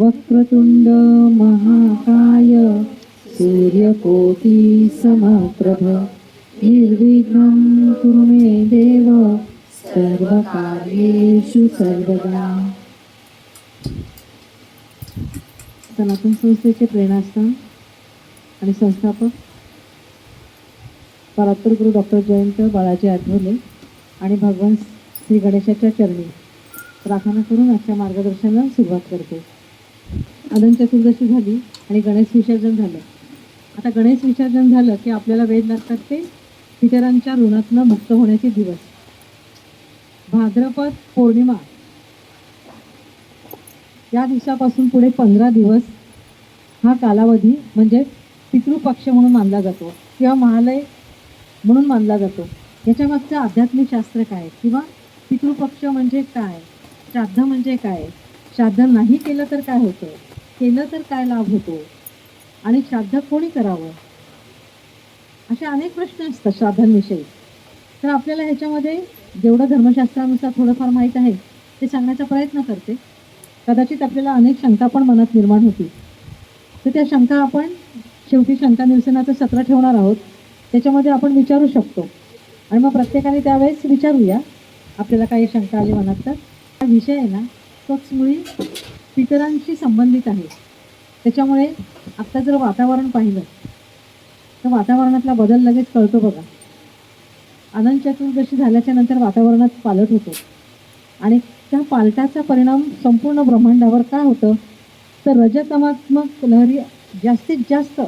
वक्रतुण्ड महाकाय सूर्यकोटी समप्रभ निर्विघ्नं कुरु मे देव सर्वकार्येषु सर्वदा. सनातन संस्थेचे प्रेरणास्थान आणि संस्थापक परात्पर गुरु डॉक्टर जयंत बाळाजी आठवले आणि भगवान श्री गणेशाच्या चरणी प्रार्थना करून आजच्या मार्गदर्शनाला सुरुवात करते. अनंत चतुर्दशी झाली आणि गणेश विसर्जन झालं. आता गणेश विसर्जन झालं की आपल्याला वेद लागतात ते इतरांच्या ऋणातनं मुक्त होण्याचे दिवस. भाद्रपद पौर्णिमा. या दिवसापासून पुढे पंधरा दिवस हा कालावधी म्हणजे पितृपक्ष म्हणून मानला जातो किंवा महालय म्हणून मानला जातो. याच्यामागचं आध्यात्मिक शास्त्र काय? किंवा पितृपक्ष म्हणजे काय? श्राद्ध म्हणजे काय? श्राद्ध नाही केलं तर काय होतं? केलं तर काय लाभ होतो? आणि श्राद्ध कोणी करावं? असे अनेक प्रश्न असतात श्राद्धांविषयी. तर आपल्याला ह्याच्यामध्ये जेवढं धर्मशास्त्रानुसार थोडंफार माहीत आहे ते सांगण्याचा प्रयत्न करते. कदाचित आपल्याला अनेक शंका पण मनात निर्माण होतील. तर त्या शंका आपण शेवटी शंका निरसनाचं सत्र ठेवणार आहोत. त्याच्यामध्ये आपण विचारू शकतो. आणि मग प्रत्येकाने त्यावेळेस विचारूया आपल्याला काही शंका आली मनात तर. हा विषय आहे ना तोच मुळी पितरांशी संबंधित आहे. त्याच्यामुळे आत्ता जर वातावरण पाहिलं तर वातावरणातला बदल लगेच कळतो बघा. अनंत चतुर्दशी झाल्याच्यानंतर वातावरणात पालट होतो. आणि त्या पालटाचा परिणाम संपूर्ण ब्रह्मांडावर काय होतं? तर रजतमात्मक लहरी जास्तीत जास्त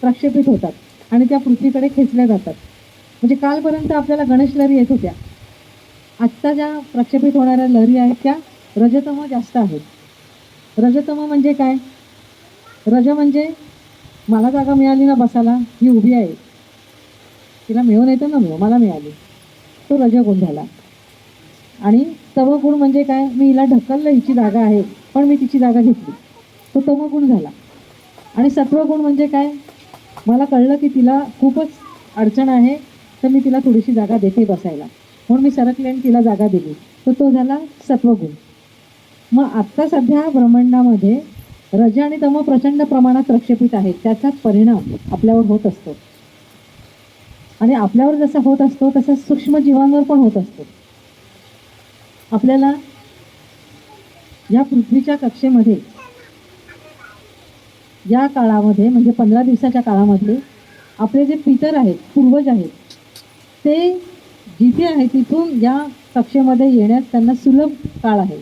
प्रक्षेपित होतात आणि त्या पृथ्वीकडे खेचल्या जातात. म्हणजे कालपर्यंत आपल्याला गणेश लहरी येत होत्या. आत्ता ज्या प्रक्षेपित होणाऱ्या लहरी आहेत त्या रजतम जास्त आहेत. रजतम म्हणजे काय? रज म्हणजे मला जागा मिळाली ना बसायला ही उभी आहे. तिला मिळून येतं ना मिळू मला मिळाली. तो रजगुण झाला. आणि तमगुण म्हणजे काय? मी हिला ढकललं हिची जागा आहे पण मी तिची जागा घेतली. तो तमगुण झाला. आणि सत्वगुण म्हणजे काय? मला कळलं की तिला खूपच अडचण आहे तर मी तिला थोडीशी जागा देते बसायला. म्हणून मी सरकले आणि तिला जागा दिली. तर तो झाला सत्वगुण. मग आत्ता सध्या ब्रह्मांडामध्ये रज आणि तम प्रचंड प्रमाणात प्रक्षेपित आहेत. त्याचाच परिणाम आपल्यावर होत असतो. आणि आपल्यावर जसा होत असतो तसा सूक्ष्म जीवांवर पण होत असतो. आपल्याला या पृथ्वीच्या कक्षेमध्ये या काळामध्ये म्हणजे पंधरा दिवसाच्या काळामध्ये आपले जे पितर आहेत पूर्वज आहेत ते जिथे आहे तिथून या कक्षेमध्ये येण्यास त्यांना सुलभ काळ आहे.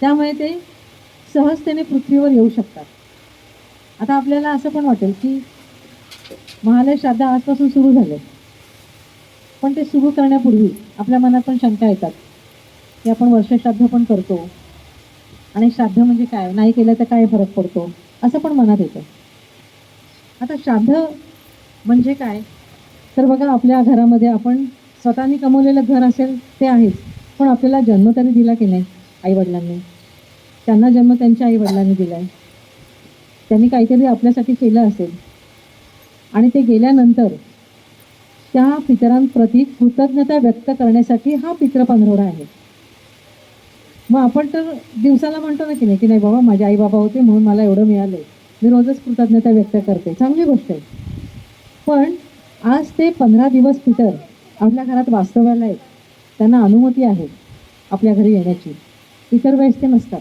त्यामुळे ते सहजतेने पृथ्वीवर येऊ शकतात. आता आपल्याला असं पण वाटेल की महालय श्राद्ध आजपासून सुरू झाले. पण ते सुरू करण्यापूर्वी आपल्या मनात पण शंका येतात. की आपण वर्षश्राद्ध पण करतो. आणि श्राद्ध म्हणजे काय? नाही केलं तर काय फरक पडतो? असं पण मनात येतं. आता श्राद्ध म्हणजे काय? तर बघा आपल्या घरामध्ये आपण स्वतःनी कमवलेलं घर असेल ते आहेच. पण आपल्याला जन्म तरी दिला की नाही? आईवडिलांनी. त्यांना जन्म त्यांच्या आईवडिलांनी दिला आहे त्यांनी काहीतरी आपल्यासाठी केलं असेल. आणि ते गेल्यानंतर त्या पितरांप्रती कृतज्ञता व्यक्त करण्यासाठी हा पित्र पंधरवडा आहे. मग आपण तर दिवसाला म्हणतो ना की नाही की नाही बाबा माझे आई बाबा होते म्हणून मला एवढं मिळालं मी रोजच कृतज्ञता व्यक्त करते. चांगली गोष्ट आहे. पण आज ते पंधरा दिवस पितर आपल्या घरात वास्तव्याला आहेत त्यांना अनुमती आहे आपल्या घरी येण्याची. इतर वेळेस ते नसतात.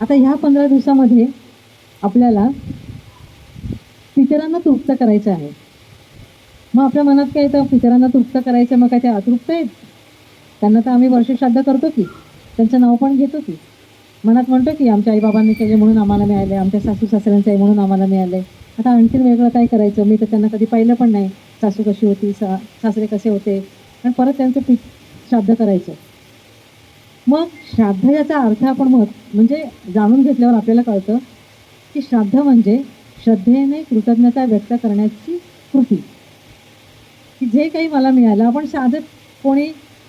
आता ह्या पंधरा दिवसामध्ये आपल्याला पितरांना तृप्त करायचं आहे. मग आपल्या मनात काय येतं? पितरांना तृप्त करायचं मग काय ते अतृप्त आहेत? त्यांना तर आम्ही वर्षश्राद्ध करतो की त्यांचं नाव पण घेतो की. मनात म्हणतो की आमच्या आईबाबांनी केले म्हणून आम्हाला मिळाले आमच्या सासू सासऱ्यांचं आहे म्हणून आम्हाला मिळाले. आता आणखीन वेगळं काय करायचं? मी तर त्यांना कधी पाहिलं पण नाही. सासू कशी होती सा सासरे कसे होते आणि परत त्यांचं पीठ श्राद्ध करायचं. मग श्राद्ध याचा अर्थ आपण मत म्हणजे जाणून घेतल्यावर आपल्याला कळतं की श्राद्ध म्हणजे श्रद्धेने कृतज्ञता व्यक्त करण्याची कृती. की जे काही मला मिळालं आपण साधं कोणी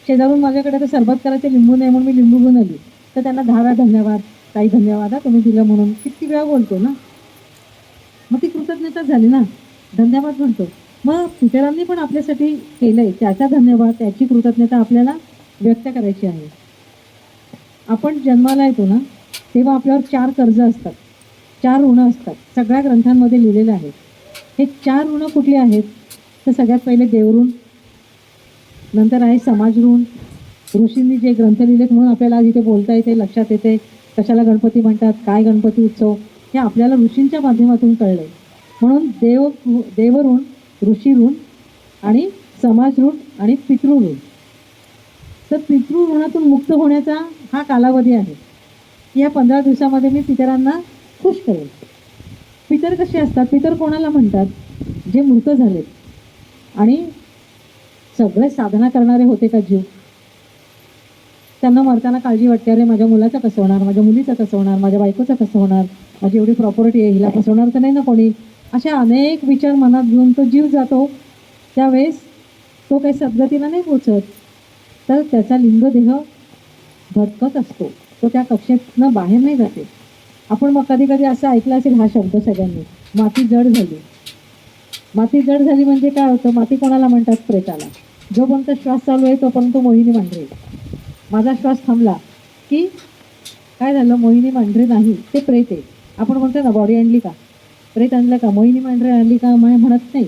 शेजारून माझ्याकडे तर सरबत करायचे लिंबू नाही म्हणून मी लिंबू घेऊन आली तर त्यांना दहा धन्यवाद काही धन्यवाद हा तुम्ही दिलं म्हणून किती वेळा बोलतो ना? मग ती कृतज्ञता झाली ना? धन्यवाद म्हणतो. मग पितरांनी पण आपल्यासाठी केलं आहे त्याचा धन्यवाद त्याची कृतज्ञता आपल्याला व्यक्त करायची आहे. आपण जन्माला येतो ना तेव्हा आपल्यावर चार कर्ज असतात. चार ऋणं असतात. सगळ्या ग्रंथांमध्ये लिहिलेलं आहे. हे चार ऋणं कुठली आहेत? तर सगळ्यात पहिले देवऋण नंतर आहे समाज ऋण ऋषींनी जे ग्रंथ लिहिलेत म्हणून आपल्याला जिथे बोलता येते लक्षात येते. कशाला गणपती म्हणतात? काय गणपती उत्सव? हे आपल्याला ऋषींच्या माध्यमातून कळलं म्हणून देव देवऋण ऋषी ऋण आणि समाज ऋण आणि पितृऋण तर पितृऋणातून मुक्त होण्याचा हा कालावधी आहे. या पंधरा दिवसामध्ये मी पितरांना खुश करेन. पितर कसे असतात? पितर कोणाला म्हणतात? जे मृत झालेत. आणि सगळे साधना करणारे होते का जीव? त्यांना मरताना काळजी वाटते अरे माझ्या मुलाचं कसं होणार? माझ्या मुलीचं कसं होणार? माझ्या बायकोचं कसं होणार? माझी एवढी प्रॉपर्टी आहे हिला फसवणार तर नाही ना कोणी? अशा अनेक विचार मनात घेऊन तो जीव जातो. त्यावेळेस तो काही सद्गतीला नाही पोचत. तर त्याचा लिंगदेह भटकत असतो. तो त्या कक्षेतनं बाहेर नाही जाते. आपण मग कधी कधी असं ऐकलं असेल हा शब्द सगळ्यांनी माती जड झाली. माती जड झाली म्हणजे काय होतं? माती कोणाला म्हणतात? प्रेताला. जोपर्यंत श्वास चालू आहे तोपर्यंत मोहिनी मांढरे. माझा श्वास थांबला की काय झालं? मोहिनी मांढरे नाही ते प्रेत आहे. आपण म्हणतो ना बॉडी आणली का? प्रेत आणलं का मोहिनी मांढरे आणली का म्हण- म्हणत नाही.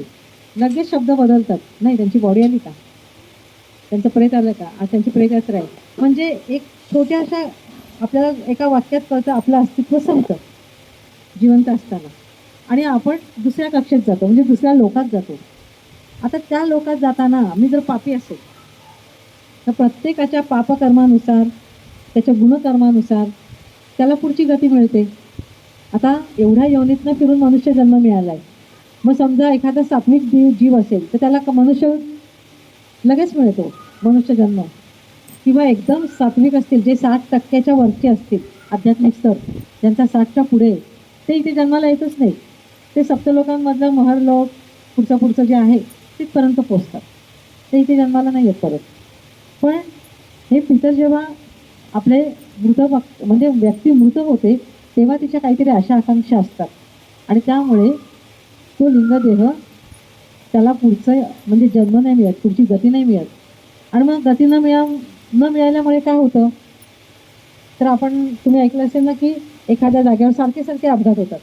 लगेच शब्द बदलतात. नाही त्यांची बॉडी आली का? त्यांचं प्रेत आलं का? आज त्यांची प्रेतयात्रा आहे. म्हणजे एक छोट्याशा आपल्याला एका वाक्यात कळतं आपलं अस्तित्व संपतं. जिवंत असताना. आणि आपण दुसऱ्या कक्षेत जातो म्हणजे दुसऱ्या लोकात जातो. आता त्या लोकात जाताना मी जर पापी असेल तर प्रत्येकाच्या पापकर्मानुसार त्याच्या गुणकर्मानुसार त्याला पुढची गती मिळते. आता एवढ्या योनीतनं फिरून मनुष्य जन्म मिळाला आहे मग समजा एखादा सात्विक जीव जीव असेल तर त्याला मनुष्य लगेच मिळतो मनुष्य जन्म. किंवा एकदम सात्विक असतील जे साठ टक्क्याच्या वरचे असतील आध्यात्मिक स्तर ज्यांचा साठच्या पुढे ते इथे जन्माला येतच नाही ते सप्तलोकांमधलं महर लोक पुढचं पुढचं जे आहे तिथपर्यंत पोचतात ते इथे जन्माला नाही येत परत. पण हे पितर जेव्हा आपले मृत बघ- म्हणजे व्यक्ती मृत होते तेव्हा तिच्या काहीतरी अशा आकांक्षा असतात. आणि त्यामुळे तो लिंगदेह त्याला पुढचं म्हणजे जन्म नाही मिळत पुढची गती नाही मिळत. आणि मग गती न मिळा न मिळाल्यामुळे काय होतं? तर आपण तुम्ही ऐकलं असेल ना की एखाद्या जागेवर सारखे सारखे अपघात होतात.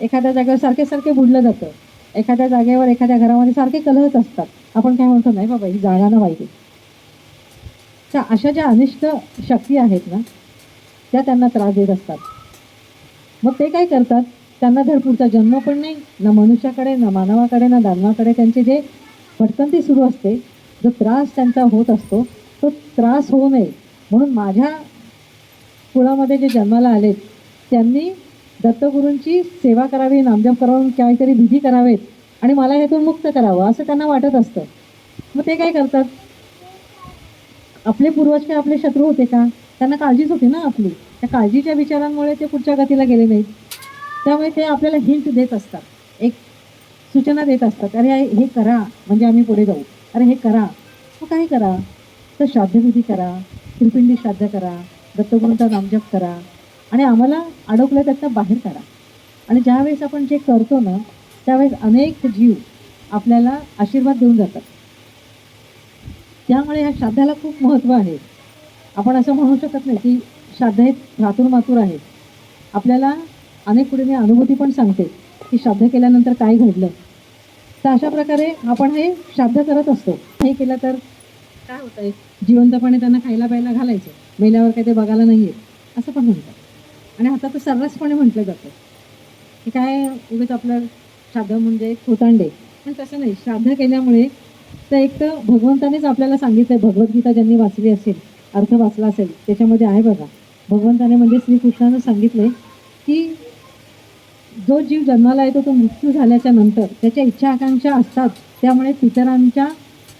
एखाद्या जागेवर सारखे सारखे बुडलं जातं. एखाद्या जागेवर एखाद्या घरामध्ये सारखे कलहच असतात. आपण काय म्हणतो? नाही बाबा ही जागा ना वाईट तर अशा ज्या अनिष्ट शक्ती आहेत ना त्या त्यांना त्रास देत असतात. मग ते काय करतात? त्यांना धड पुढचा जन्म पण नाही ना मनुष्याकडे ना मानवाकडे ना दानवाकडे त्यांचे जे भटकंती सुरू असते जो त्रास त्यांचा होत असतो तो त्रास होऊ नये. म्हणून माझ्या कुळामध्ये जे जन्माला आलेत त्यांनी दत्तगुरूंची सेवा करावी नामजप करावून काहीतरी विधी करावेत आणि मला ह्यातून मुक्त करावं असं त्यांना वाटत असतं. मग ते काय करतात? आपले पूर्वज काय आपले शत्रू होते का? त्यांना काळजीच होती ना आपली. त्या काळजीच्या विचारांमुळे ते पुढच्या गतीला गेले नाहीत. त्यामुळे ते आपल्याला हिंट देत असतात. एक सूचना देत असतात. अरे हे करा. म्हणजे आम्ही पुढे जाऊ. अरे हे करा. मग काय करा? तर श्राद्धविधी करा. त्रिपिंडी श्राद्ध करा. दत्तगुरूंचा नामजप करा. आणि आम्हाला अडकलं त्यातनं बाहेर काढा. आणि ज्यावेळेस आपण जे करतो ना त्यावेळेस अनेक जीव आपल्याला आशीर्वाद देऊन जातात. त्यामुळे ह्या श्राद्धाला खूप महत्त्व आहे. आपण असं म्हणू शकत नाही की श्राद्ध हे मातूर आहे. आपल्याला अनेक पुढे मी अनुभूती पण सांगते. की श्राद्ध केल्यानंतर काय घडलं? तर अशा प्रकारे आपण हे श्राद्ध करत असतो. हे केलं तर काय होतंय? जिवंतपणे त्यांना खायला प्यायला घालायचं. मेल्यावर काही ते बघायला नाही येत असं पण म्हणतात. आणि आता तर सर्रासपणे म्हटलं जातं. की काय उगीच आपलं श्राद्ध म्हणजे खोतांडे. पण तसं नाही. श्राद्ध केल्यामुळे तर एक तर भगवंतानेच आपल्याला सांगितलं आहे भगवद्गीता ज्यांनी वाचली असेल अर्थ वाचला असेल त्याच्यामध्ये आहे बघा. भगवंताने म्हणजे श्रीकृष्णानं सांगितले की जो जीव जन्माला येतो तो मृत्यू झाल्याच्यानंतर त्याच्या इच्छा आकांक्षा असतात त्यामुळे पितरांच्या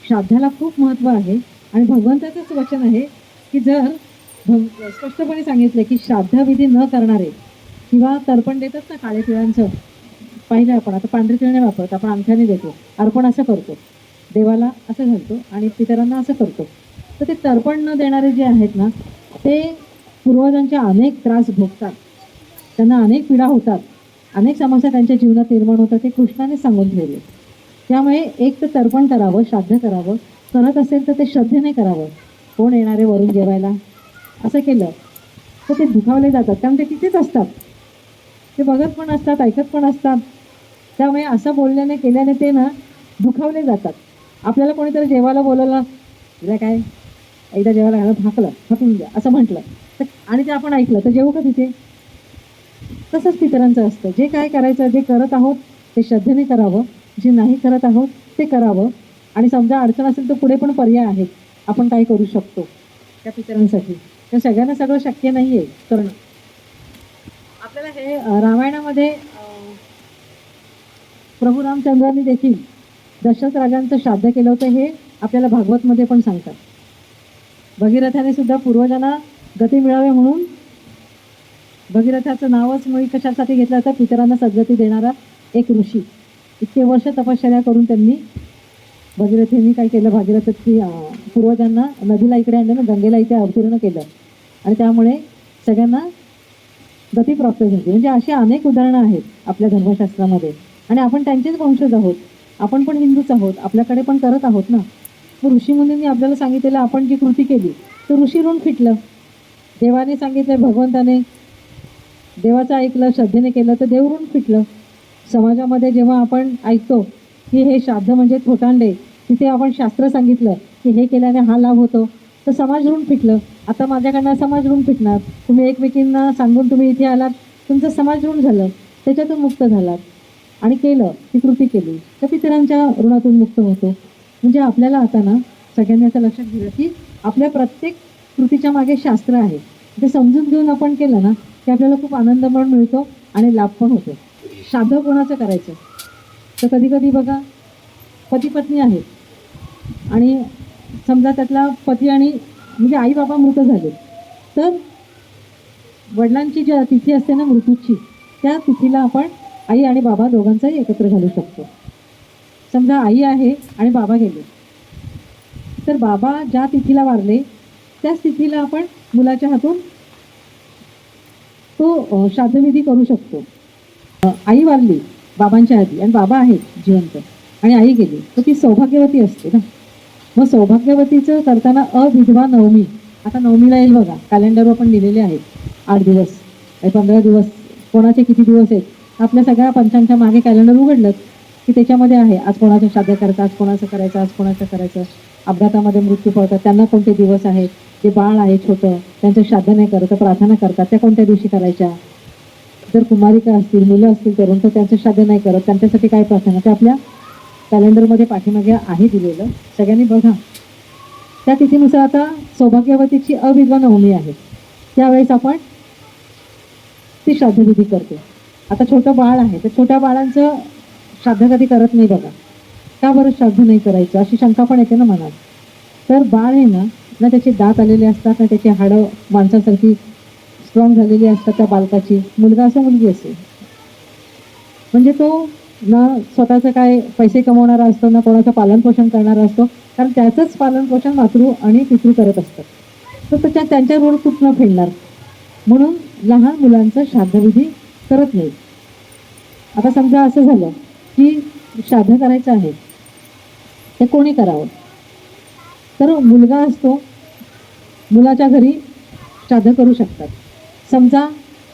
श्राद्धाला खूप महत्त्व आहे. आणि भगवंताचंच वचन आहे की जर भग स्पष्टपणे सांगितलं की श्राद्धविधी न करणारे किंवा तर्पण देतच ना काळे तिळांचं पाहिलं आपण आता पांढरे तिळ नाही वापरत आपण अंगठ्याने देतो अर्पण असं करतो. देवाला असं घालतो आणि पितरांना असं करतो. तर ते तर्पण न देणारे जे आहेत ना ते पूर्वजांचे अनेक त्रास भोगतात. त्यांना अनेक पीडा होतात. अनेक समस्या त्यांच्या जीवनात निर्माण होतात ते कृष्णाने सांगून ठेवले. त्यामुळे एक तर तर्पण करावं श्राद्ध करावं. करत असेल तर ते श्रद्धेने करावं. कोण येणारे वरून जेवायला? असं केलं. तर ते दुखावले जातात. कारण ते तिथेच असतात. ते बघत पण असतात ऐकत पण असतात. त्यामुळे असं बोलल्याने केल्याने ते ना दुखावले जातात. आपल्याला कोणीतरी जेवायला बोलवलं काय? एकदा जेवायला घालत हाकलं हाकून द्या असं म्हटलं. तर आणि ते आपण ऐकलं तर जेवू का तिथे? तसंच पितरांचं असतं. जे काय करायचं जे करत आहोत ते श्रद्धेने करावं. जे नाही करत आहोत ते करावं. आणि समजा अडचण असेल तर पुढे पण पर्याय आहेत. आपण काय करू शकतो त्या पितरांसाठी तर सगळ्यांना सगळं शक्य नाही आहे करणं. आपल्याला हे रामायणामध्ये प्रभू रामचंद्रांनी देखील दशरथ राजांचं श्राद्ध केलं होतं हे आपल्याला भागवतमध्ये पण सांगतात. भगीरथाने सुद्धा पूर्वजांना गती मिळावे म्हणून? भगीरथाचं नावच मुळी कशासाठी घेतलं तर पितरांना सद्गती देणारा एक ऋषी. इतके वर्ष तपश्चर्या करून त्यांनी भगीरथींनी काय केलं? भागीरथी की पूर्वजांना नदीला इकडे आणलं ना गंगेला इथे अवतीर्ण केलं. आणि त्यामुळे सगळ्यांना गती प्राप्त झाली. म्हणजे अशी अनेक उदाहरणं आहेत आपल्या धर्मशास्त्रामध्ये. आणि आपण त्यांचेच वंशज आहोत. आपण पण हिंदूच आहोत. आपल्याकडे पण करत आहोत ना. मग ऋषीमुनींनी आपल्याला सांगितलेलं आपण जी कृती केली तर ऋषी ऋण फिटलं. देवाने सांगितलं भगवंताने देवाचं ऐकलं श्रद्धेने केलं तर देवरून फिटलं. समाजामध्ये जेव्हा आपण ऐकतो की हे श्राद्ध म्हणजे थोटांडे तिथे आपण शास्त्र सांगितलं की हे केल्याने हा लाभ होतो तर समाज ऋण फिटलं. आता माझ्याकडनं समाज ऋण फिटणार. तुम्ही एकमेकींना सांगून तुम्ही इथे आलात तुमचं समाज ऋण झालं त्याच्यातून मुक्त झालात. आणि केलं ती कृती केली. तर पितरांच्या ऋणातून मुक्त होतो. म्हणजे आपल्याला आता ना सगळ्यांनी असं लक्षात दिलं की आपल्या प्रत्येक कृतीच्या मागे शास्त्र आहे. ते समजून घेऊन आपण केलं ना की आपल्याला खूप आनंद पण मिळतो आणि लाभ पण होतो. श्राद्ध कोणाचं करायचं? तर कधी कधी बघा पती पत्नी आहेत. आणि समजा त्यातला पती आणि म्हणजे आई बाबा मृत झाले. तर वडिलांची जी तिथी असते ना मृत्यूची त्या तिथीला आपण आई आणि बाबा दोघांचाही एकत्र घालू शकतो. समजा आई आहे आणि बाबा गेले. तर बाबा ज्या तिथीला वारले त्याच तिथीला आपण मुलाच्या हातून तो श्राद्धविधी करू शकतो. आई वारली बाबांच्या आधी आणि बाबा आहेत जिवंत आणि आई गेली तर ती सौभाग्यवती असते ना. मग सौभाग्यवतीचं करताना अविधवा नवमी आता नवमीला येईल बघा कॅलेंडरवर पण लिहिलेले आहेत आठ दिवस पंधरा दिवस कोणाचे किती दिवस आहेत आपल्या सगळ्या पंचांच्या मागे कॅलेंडर उघडलं की त्याच्यामध्ये आहे आज कोणाचं श्राद्ध करायचं आज कोणाचं करायचं आज कोणाचं करायचं अपघातामध्ये मृत्यू पडतात त्यांना कोणते दिवस आहेत जे बाळ आहे छोटं त्यांचं श्राद्ध नाही करत तर प्रार्थना करतात त्या कोणत्या दिवशी करायच्या? जर कुमारिका असतील मुलं असतील तरुण तर त्यांचं श्राद्ध नाही करत त्यांच्यासाठी काय प्रार्थना? ते आपल्या कॅलेंडरमध्ये पाठीमागे आहे दिलेलं. सगळ्यांनी बघा. त्या तिथीनुसार आता सौभाग्यवतीची अविधवा नवमी आहे. त्यावेळेस आपण ती श्राद्धविधी करतो. आता छोटं बाळ आहे तर छोट्या बाळांचं श्राद्ध कधी करत नाही बघा. का बरं श्राद्ध नाही करायचं? अशी शंका पण येते ना मनात. तर बाळ आहे ना ना त्याचे दात आलेले असतात ना त्याची हाडं माणसासारखी स्ट्रॉंग झालेली असतात त्या बालकाची. मुलगा असो मुलगी असेल म्हणजे तो ना स्वतःचं काय पैसे कमवणारा असतो ना कोणाचं पालनपोषण करणारा असतो कारण त्याचंच पालनपोषण मातृ आणि पितृ करत असतात. तर त्याच्या त्यांच्या रोड कुठनं फेडणार म्हणून लहान मुलांचं श्राद्धविधी करत नाही. आता समजा असं झालं की श्राद्ध करायचं आहे ते कोणी करावं? तर मुलगा असतो मुलाच्या घरी श्राद्ध करू शकतात. समजा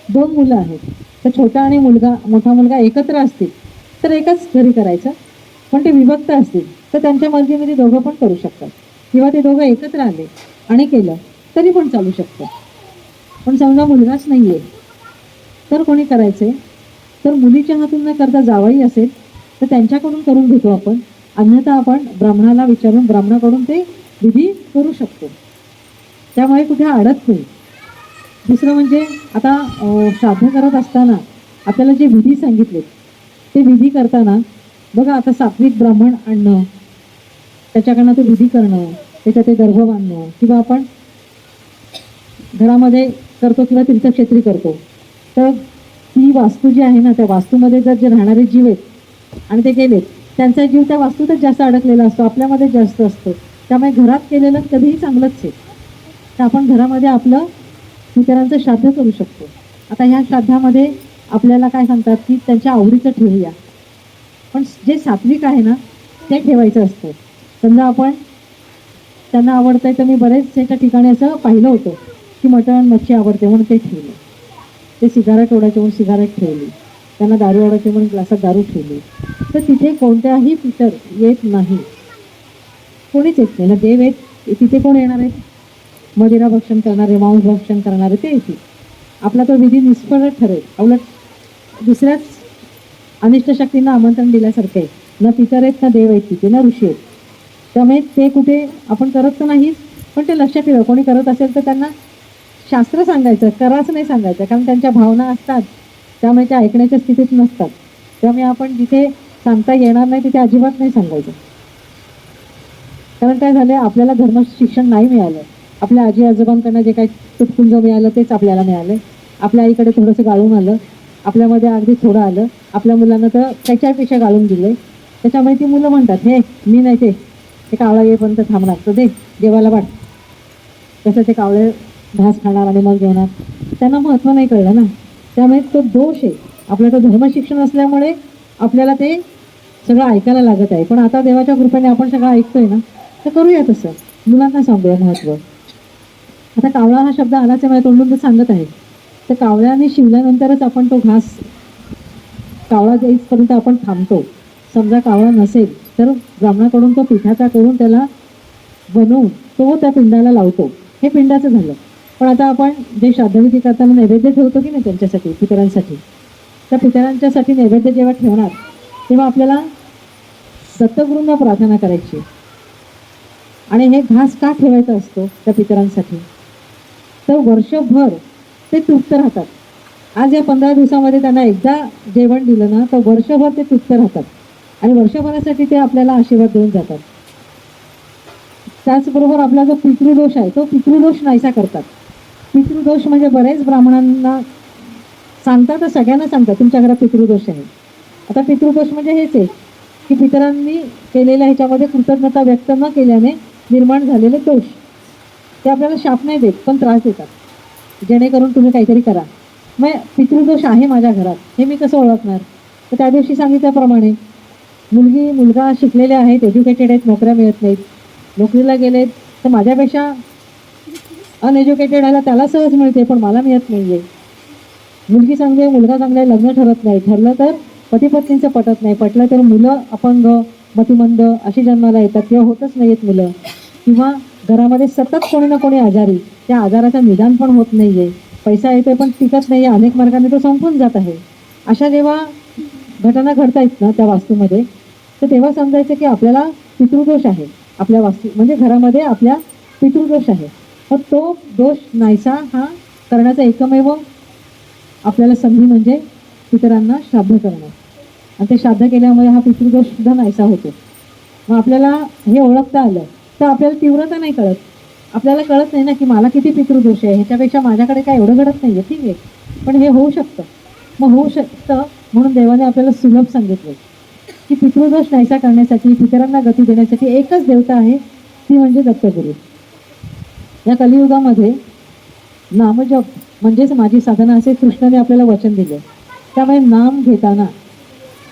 दोन मुलं आहेत तर छोटा आणि मुलगा मोठा मुलगा एकत्र असतील तर एकाच घरी करायचं. पण ते विभक्त असतील तर त्यांच्या मर्जीमध्ये दोघं पण करू शकतात. किंवा ते दोघं एकत्र आले आणि केलं तरी पण चालू शकतं. पण समजा मुलगाच नाही आहे तर कोणी करायचे तर मुलीच्या हातून न करता जावाई असेल तर त्यांच्याकडून करून घेतो आपण. अन्यथा आपण ब्राह्मणाला विचारून ब्राह्मणाकडून ते विधी करू शकतो. त्यामुळे कुठे अडत नाही. दुसरं म्हणजे आता श्राद्ध करत असताना आपल्याला जे विधी सांगितले ते विधी करताना बघा आता सात्विक ब्राह्मण आणणं त्याच्याकडनं ते विधी करणं त्याच्यात ते गर्भ बांधणं किंवा आपण घरामध्ये करतो किंवा तीर्थक्षेत्री करतो तर ती वास्तू जी आहे ना त्या वास्तूमध्ये जर जे राहणारे जीव आहेत आणि ते गेलेत त्यांचा जीव त्या वास्तूतच जास्त अडकलेला असतो आपल्यामध्ये जास्त असतो. त्यामुळे घरात केलेलं कधीही चांगलंच आहे. तर आपण घरामध्ये आपलं मित्रांचं श्राद्ध करू शकतो. आता ह्या श्राद्धामध्ये आपल्याला काय सांगतात की त्यांच्या आवडीचं ठेवूया. पण जे सात्विक आहे ना ते ठेवायचं असतं. समजा आपण त्यांना आवडतंय तर मी बरेच त्याच्या ठिकाणी असं पाहिलं होतं की मटण मच्छी आवडते म्हणून ते ठेवलं. ते सिगारेट ओढायचे म्हणून सिगारेट ठेवली. त्यांना दारू ओढायचे म्हणून ग्लासात दारू ठेवली. तर तिथे कोणत्याही पितर येत नाही. कोणीच येत नाही. ना देव येत तिथे कोण येणार आहेत मदिरा भक्षण करणारे मांस भक्षण करणारे ते येतील. आपला तो विधी निष्फळ ठरेल. उलट दुसऱ्याच अनिष्ट शक्तींना आमंत्रण दिल्यासारखं आहे. ना पितर आहेत ना देव आहेत तिथे ना ऋषी आहेत. त्यामुळे ते कुठे आपण करत तर नाहीच पण ते लक्षात ठेवा. कोणी करत असेल तर त्यांना शास्त्र सांगायचं कराच नाही सांगायचं कारण त्यांच्या भावना असतात. त्यामुळे त्या ऐकण्याच्या स्थितीत नसतात. त्यामुळे आपण जिथे सांगता येणार नाही तिथे अजिबात नाही सांगायचं. कारण काय झालं आपल्याला धर्म शिक्षण नाही मिळालं. आपल्या आजी आजोबांकडनं जे काही तुटपुंज मिळालं तेच आपल्याला मिळालं. आपल्या आईकडे थोडंसं गाळून आलं. आपल्यामध्ये अगदी थोडं आलं. आपल्या मुलांना तर त्याच्यापेक्षा गाळून दिले त्याच्यामुळे ती मुलं म्हणतात हे मी नाही ते. ते कावळा येईपर्यंत थांबणार. तर दे देवाला वाट तसं ते कावळे घास खाणार आणि मग जेवणार. त्यांना महत्त्व नाही कळलं ना. त्यामुळे तो दोष आहे. आपलं तो धर्मशिक्षण असल्यामुळे आपल्याला ते सगळं ऐकायला लागत आहे. पण आता देवाच्या कृपेने आपण सगळं ऐकतोय ना तर करूया तसं. मुलांना सांगूया महत्त्व आता कावळा हा शब्द आलाच आहे मला तोंडून तर सांगत आहे. तर कावळ्याने शिवल्यानंतरच आपण तो घास कावळा जाईपर्यंत आपण थांबतो. समजा कावळा नसेल तर ब्राह्मणाकडून तो पिठाचा करून त्याला बनवून तो त्या पिंडाला लावतो. हे पिंडाचं झालं. पण आता आपण जे श्राद्धविधी करताना नैवेद्य ठेवतो की नाही त्यांच्यासाठी पितरांसाठी? त्या पितरांच्यासाठी नैवेद्य जेव्हा ठेवणार तेव्हा आपल्याला सतगुरूंना प्रार्थना करायची. आणि हे घास का ठेवायचा असतो त्या पितरांसाठी? तर वर्षभर ते तृप्त राहतात. आज या पंधरा दिवसामध्ये त्यांना एकदा जेवण दिलं ना तर वर्षभर ते तृप्त राहतात. आणि वर्षभरासाठी ते आपल्याला आशीर्वाद देऊन जातात. त्याचबरोबर आपला जो पितृदोष आहे तो पितृदोष नाहीसा करतात. पितृदोष म्हणजे बरेच ब्राह्मणांना सांगतात तर सगळ्यांना सांगतात तुमच्या घरात पितृदोष आहे. आता पितृदोष म्हणजे हेच आहे की पितरांनी केलेल्या ह्याच्यामध्ये कृतज्ञता व्यक्त न केल्याने निर्माण झालेले दोष. ते आपल्याला शाप नाही देत पण त्रास देतात. जेणेकरून तुम्ही काहीतरी करा. मग पितृदोष आहे माझ्या घरात हे मी कसं ओळखणार? तर त्या दिवशी सांगितल्याप्रमाणे मुलगी मुलगा शिकलेले आहेत एज्युकेटेड आहेत नोकऱ्या मिळत नाहीत. नोकरीला गेलेत तर माझ्यापेक्षा अनएज्युकेटेड आहे त्याला सहज मिळते पण मला मिळत नाही आहे मुलगी चांगली आहे मुलगा चांगला आहे लग्न ठरत नाही. ठरलं तर पतीपत्नींचं पटत नाही. पटलं तर मुलं अपंग मतिमंद अशी जन्माला येतात. किंवा होतच नाही आहेत मुलं. किंवा घरामध्ये सतत कोणी ना कोणी आजारी. त्या आजाराचं निदान पण होत नाही आहे पैसा येतोय पण टिकत नाही आहे अनेक मार्गाने तो संपून जात आहे. अशा जेव्हा घटना घडतायत ना त्या वास्तूमध्ये तर तेव्हा समजायचं की आपल्याला पितृदोष आहे. आपल्या वास्तू म्हणजे घरामध्ये आपल्या पितृदोष आहे. मग तो दोष नाहीसा हा करण्याचा एकमेव आपल्याला संधी म्हणजे पितरांना श्राद्ध करणं. आणि ते श्राद्ध केल्यामुळे हा पितृदोष सुद्धा नाहीसा होतो. मग आपल्याला हे ओळखता आलं. तर आपल्याला तीव्रता नाही कळत. आपल्याला कळत नाही ना की मला किती पितृदोष आहे. ह्याच्यापेक्षा माझ्याकडे काय एवढं घडत नाही आहे ठीक आहे. पण हे होऊ शकतं. मग होऊ शकतं म्हणून देवाने आपल्याला सुलभ सांगितलं. की पितृदोष नाहीसा करण्यासाठी पितरांना गती देण्यासाठी एकच देवता आहे ती म्हणजे दत्तगुरू. या कलियुगामध्ये नामजप म्हणजेच माझी साधना असे कृष्णाने आपल्याला वचन दिले. त्यामुळे नाम घेताना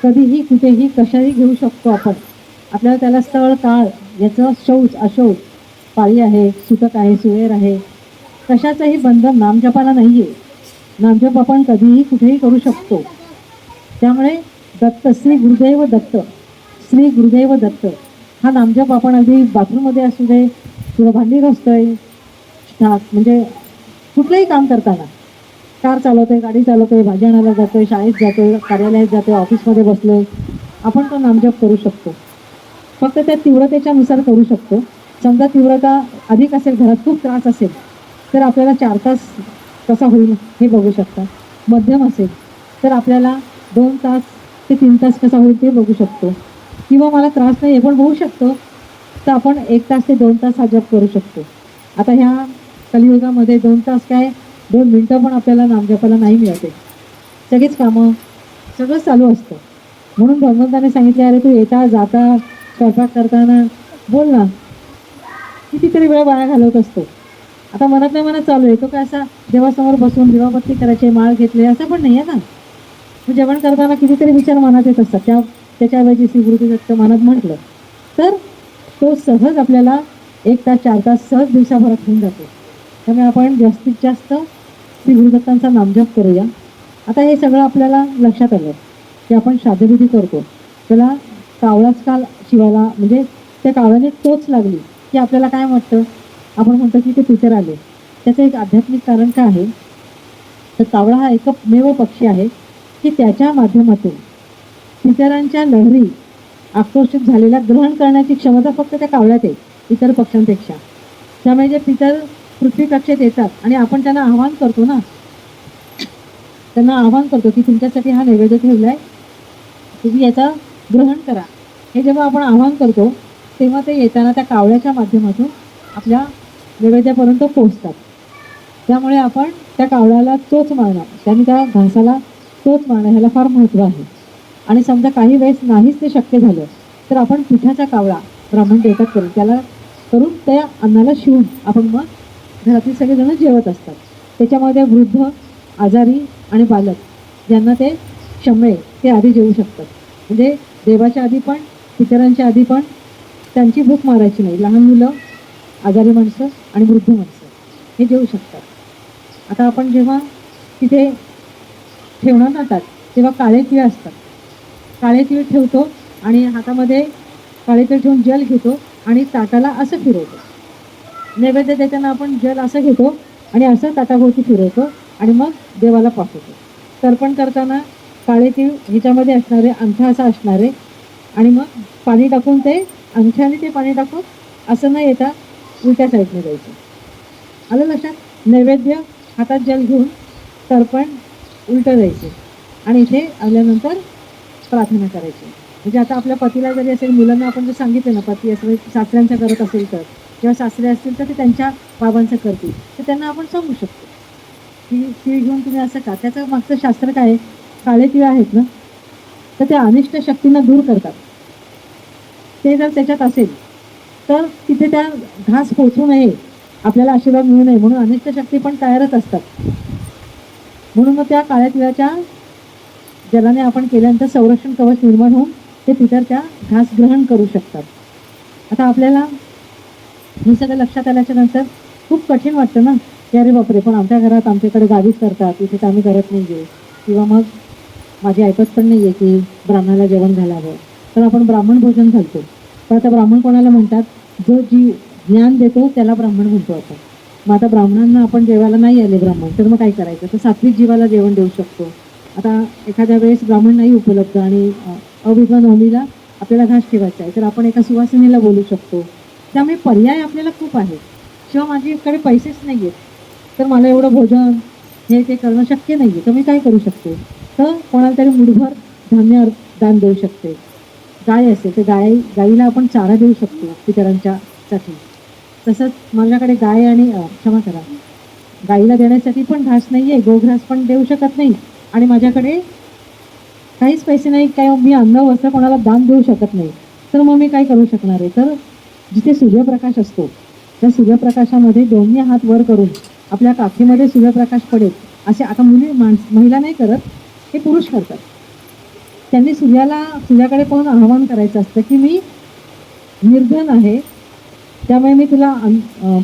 कधीही कुठेही कशाही घेऊ शकतो आपण. आपल्याला त्याला स्थळ काळ याचं शौच अशौच पाळी आहे सुतक आहे सुवेर आहे कशाचंही बंधन नामजपाला नाही आहे नामजप आपण कधीही कुठेही करू शकतो. त्यामुळे दत्त श्री गुरुदेव दत्त श्री गुरुदेव दत्त हा नामजप आपण अगदी बाथरूममध्ये असू दे किंवा भांडी घासतोय ठाक म्हणजे कुठलंही काम करताना कार चालवतोय गाडी चालवतोय भाजी आणायला जातोय शाळेत जातोय कार्यालयात जातोय ऑफिसमध्ये बसलोय आपण तो नामजप करू शकतो. फक्त त्या तीव्रतेच्यानुसार करू शकतो. समजा तीव्रता अधिक असेल घरात खूप त्रास असेल तर आपल्याला चार तास कसा होईल हे बघू शकता. मध्यम असेल तर आपल्याला दोन तास ते तीन तास कसा होईल ते बघू शकतो. किंवा मला त्रास नाही हे पण होऊ शकतो तर आपण एक तास ते दोन तास हा जप करू शकतो. आता ह्या कलियुगामध्ये दोन तास काय दोन मिनटं पण आपल्याला नामजपाला नाही मिळते. सगळीच कामं सगळं चालू असतं. म्हणून भगवंताने सांगितले अरे तू येता जाता स्वयंपाक करताना बोल ना. कितीतरी वेळ वाया घालवत असतो. आता मनात नाही मनात चालू आहे. तो काय असा देवासमोर बसून दिवाबत्ती करायची माळ घेतले असं पण नाही आहे ना. मग जेवण करताना कितीतरी विचार मनात येत असतात. त्या त्याच्याऐवजी श्री दत्त मनात म्हटलं तर तो सहज आपल्याला एक तास चार तास सहज दिवसाभरात होऊन जातो. त्यामुळे आपण जास्तीत जास्त श्री गुरुदत्तांचा नामजप करूया. आता हे सगळं आपल्याला लक्षात आलं. की आपण श्राद्धविधी करतो. त्याला कावळाच काल शिवायला म्हणजे त्या कावळ्याने टोच लागली. की आपल्याला काय वाटतं? आपण म्हणतो की ते पितर आले. त्याचं एक आध्यात्मिक कारण काय आहे? तर कावळा हा एकमेव पक्षी आहे की त्याच्या माध्यमातून पितरांच्या लहरी आक्रोशित झालेल्या ग्रहण करण्याची क्षमता फक्त त्या कावळ्यात आहे इतर पक्ष्यांपेक्षा. त्यामुळे जे पितर पृथ्वी कक्षेत येतात आणि आपण त्यांना आवाहन करतो ना त्यांना आवाहन करतो की तुमच्यासाठी हा नैवेद्य ठेवला आहे तुम्ही याचा ग्रहण करा. हे जेव्हा आपण आवाहन करतो तेव्हा ते येताना त्या कावळ्याच्या माध्यमातून आपल्या नैवेद्यापर्यंत पोहोचतात. त्यामुळे आपण त्या कावळ्याला तोच मारणं त्यांनी त्या घासाला तोच मारणं ह्याला फार महत्त्व आहे. आणि समजा काही वेळेस नाहीच ते शक्य झालं तर आपण पिठाचा कावळा ब्राह्मण देतात करून त्याला करून त्या अन्नाला शिवून आपण मग घरातील सगळेजण जेवत असतात. त्याच्यामध्ये वृद्ध आजारी आणि बालक ज्यांना ते क्षम्य ते आधी जेवू शकतात. म्हणजे देवाच्या आधी पण इतरांच्या आधी पण त्यांची भूक मारायची नाही. लहान मुलं आजारी माणसं आणि वृद्ध माणसं हे जेवू शकतात. आता आपण जेव्हा तिथे ठेवणार जातात तेव्हा काळे तिळ असतात. काळे तीळ ठेवतो आणि हातामध्ये काळे तीळ ठेवून जल घेतो आणि ताटाला असं फिरवतो. नैवेद्य देताना आपण जल असं घेतो आणि असं ताटाभोवती फिरवतो आणि मग देवाला पाठवतो. तर्पण करताना काळे तीळ ह्याच्यामध्ये असणारे अंगठा असा असणारे. आणि मग पाणी टाकून ते अंगठ्याने ते पाणी टाकून असं न येता उलट्या साईडने द्यायचं आलं लक्षात? नैवेद्य हातात जल घेऊन तर्पण उलटं द्यायचं आणि इथे आल्यानंतर प्रार्थना करायची. म्हणजे आता आपल्या पतीला जरी असेल मुलांना आपण जर सांगितलं ना पती असं सासऱ्यांचं करत असेल तर किंवा सासरे असतील तर ते त्यांच्या बाबांचं करतील तर त्यांना आपण सांगू शकतो. की ती घेऊन तुम्ही असं का? त्याचं मागचं शास्त्र काय आहे? काळे तीळ आहेत ना तर त्या अनिष्ट शक्तींना दूर करतात. ते जर त्याच्यात असेल तर तिथे त्या घास पोचू नये आपल्याला आशीर्वाद मिळू नये म्हणून अनिष्ट शक्ती पण तयारच असतात. म्हणून मग त्या काळ्या तिळाच्या जलाने आपण केल्यानंतर संरक्षण कवच निर्माण होऊन ते पितरच्या घास ग्रहण करू शकतात. आता आपल्याला हे सगळं लक्षात आल्याच्यानंतर खूप कठीण वाटतं ना की अरे बापरे पण आमच्या घरात आमच्याकडे गावीच करतात इथे तर आम्ही करत नाही आहे किंवा मग माझी ऐकत पण नाही आहे की ब्राह्मणाला जेवण घालावं. तर आपण ब्राह्मण भोजन घालतो. पण आता ब्राह्मण कोणाला म्हणतात? जो जी ज्ञान देतो त्याला ब्राह्मण म्हणतो आपण. मग आता ब्राह्मणांना आपण जेवायला नाही आले ब्राह्मण तर मग काय करायचं? तर सात्विक जीवाला जेवण देऊ शकतो. आता एखाद्या वेळेस ब्राह्मण नाही उपलब्ध आणि अविद्वा नवमीला आपल्याला घास ठेवायचा आहे तर आपण एका सुवासिनीला बोलू शकतो. त्यामुळे पर्याय आपल्याला खूप आहे. शिवाय माझ्याकडे पैसेच नाही आहेत तर मला एवढं भोजन हे ते करणं शक्य नाही आहे तर मी काय करू शकते? तर कोणाला तरी मुठभर धान्य दान देऊ शकते. गाय असेल तर गाय गाईला आपण चारा देऊ शकतो पितरांच्या साठी तसंच माझ्याकडे गाय आणि क्षमा करा. गाईला देण्यासाठी पण घास नाही आहे गोघास पण देऊ शकत नाही. आणि माझ्याकडे काहीच पैसे नाही काय मी अन्न वस्त्र कोणाला दान देऊ शकत नाही. तर मग मी काय करू शकणार आहे? तर जिथे सूर्यप्रकाश असतो त्या सूर्यप्रकाशामध्ये दोन्ही हात वर करून आपल्या काखीमध्ये सूर्यप्रकाश पडेल. असे आता मुली माणस महिला नाही करत हे पुरुष करतात. त्यांनी सूर्याला सूर्याकडे पाहून आवाहन करायचं असतं की मी निर्धन आहे त्यामुळे मी तुला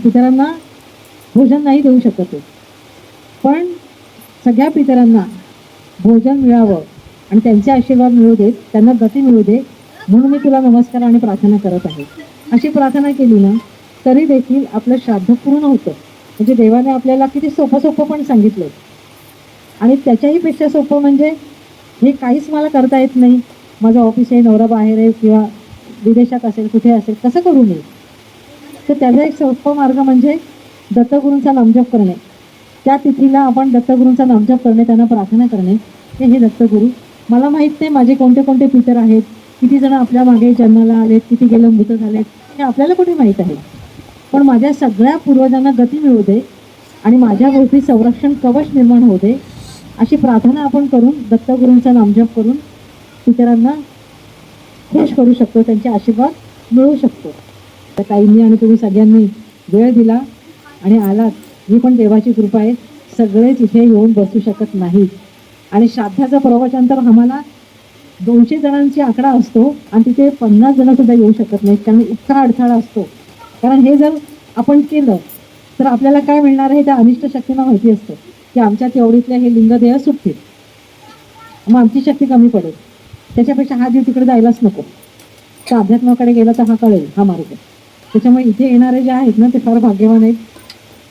पितरांना भोजन नाही देऊ शकत पण सगळ्या पितरांना भोजन मिळावं आणि त्यांचे आशीर्वाद मिळू देत त्यांना गती मिळू दे म्हणून मी तुला नमस्कार आणि प्रार्थना करत आहे. अशी प्रार्थना केली ना तरी देखील आपलं श्राद्ध पूर्ण होतं. म्हणजे देवाने आपल्याला किती सोपं सोपं पण सांगितलं आणि त्याच्याही पेक्षा सोपं म्हणजे हे काहीच मला करता येत नाही. माझं ऑफिस आहे नवरा बाहेर आहे किंवा विदेशात असेल कुठे असेल कसं करू नये तर त्याचा एक सोपा मार्ग म्हणजे दत्तगुरूंचा नामजप करणे. त्या तिथीला आपण दत्तगुरूंचा नामजप करणे त्यांना प्रार्थना करणे. की हे दत्तगुरू. मला माहीत नाही माझे कोणते कोणते पितर आहेत किती जण आपल्या मागे जन्माला आलेत किती गेलं मृत झालेत हे आपल्याला कुठे माहीत आहे. पण माझ्या सगळ्या पूर्वजांना गती मिळू दे आणि माझ्या गोष्टी संरक्षण कवच निर्माण होऊ दे. अशी प्रार्थना आपण करून दत्तगुरूंचा नामजप करून इतरांना खुश करू शकतो त्यांचे आशीर्वाद मिळू शकतो. तर ताईंनी आणि तुम्ही सगळ्यांनी वेळ दिला आणि आलात. ही पण देवाची कृपा आहे. सगळेच इथे येऊन बसू शकत नाहीत. आणि श्राद्धाचं प्रवचन तर आम्हाला दोनशे जणांची आकडा असतो आणि तिथे पन्नास जणंसुद्धा येऊ शकत नाहीत कारण इतका अडथळा असतो. कारण हे जर आपण केलं तर आपल्याला काय मिळणार आहे? त्या अनिष्ट शक्तींना माहिती असतं. की आमच्या तेवढीतले हे लिंगदेह सुटतील. मग आमची शक्ती कमी पडेल. त्याच्यापेक्षा हा जीव तिकडे जायलाच नको. तर अध्यात्माकडे गेला तर हा कळेल हा मार्ग. त्याच्यामुळे इथे येणारे जे आहेत ना ते फार भाग्यवान आहेत.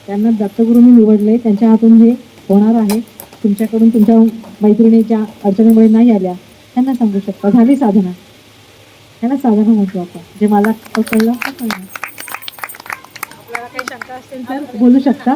त्यांना दत्तगुरूंनी निवडले त्यांच्या हातून हे होणार आहे. तुमच्याकडून तुमच्या मैत्रिणीच्या अडचणीमुळे नाही आल्या. त्यांना सांगू शकता झाली साधना. त्याला साधना म्हणतो आपण. जे मला कळलं कळलं आपल्याला काही शंका असतील तर बोलू शकता.